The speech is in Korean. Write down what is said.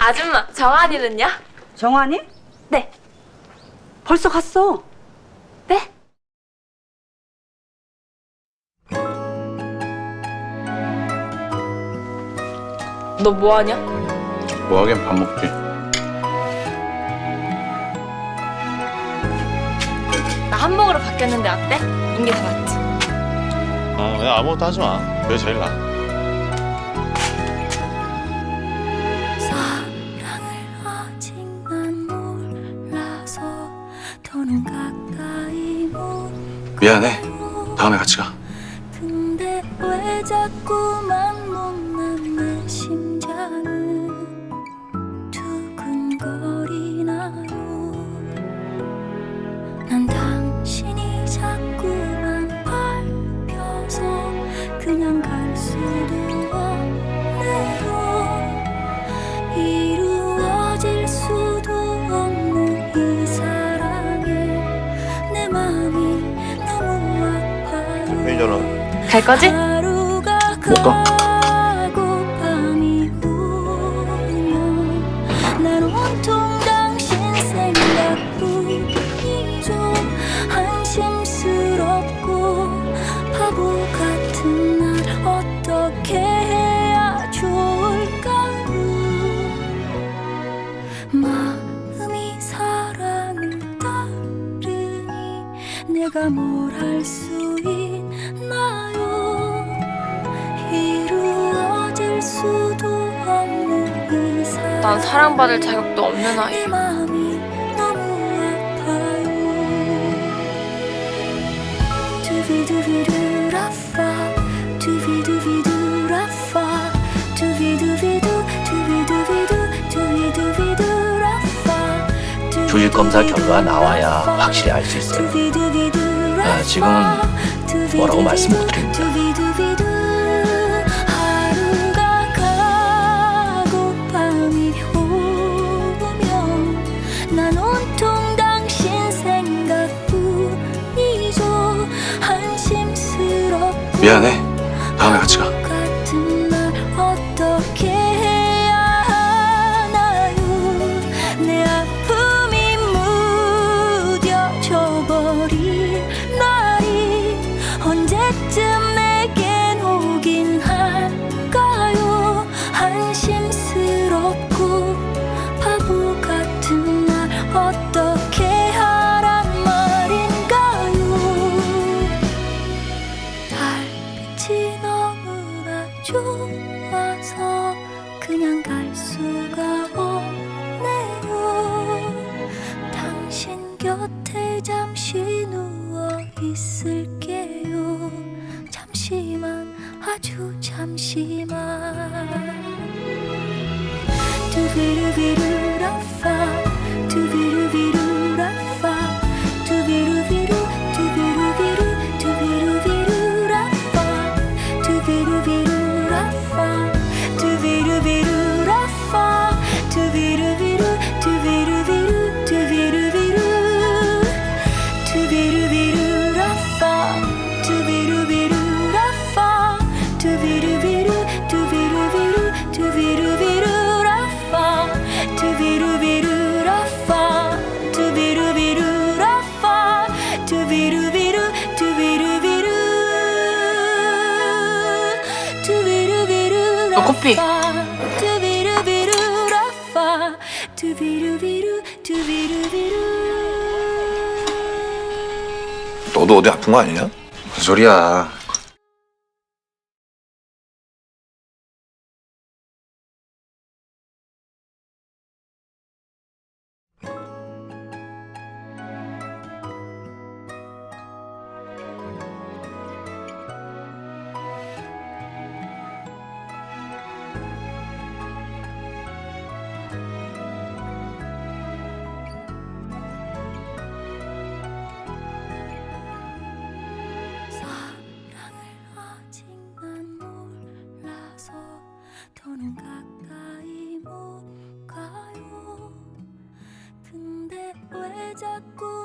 아줌마, 정한이는요? 정환이? 네. 벌써 갔어. 네? 너 뭐하냐? 뭐 하긴 밥 먹지. 나 한복으로 바뀌었는데 어때? 인기 다 맞지? 아, 그냥 아무것도 하지 마. 그게 제일 나아. 미안해. 다음에 같이 가. 근데 왜 자꾸만 못난 내 심 매니저는 갈 거지? 못 가. 내가 뭘 할 수 있나요? 이루어질 수도 없는 이 사랑 난 사랑받을 자격도 없는 내 아이. 마음이 너무 아파요. 두비두비두 조직 검사 결과 나와야 확실히 알 수 있어요. 아, 지금은 뭐라고 말씀 못 드립니다. 미안해. 다음에 같이 가. 좋아서 그냥 갈 수가 없네요. 당신 곁에 잠시 누워 있을게요. 잠시만 아주 잠시만. 두비루비루 너 커피. 너도 어디 아픈 거 아니냐? 무슨 소리야. 더는 가까이 못 가요. 근데 왜 자꾸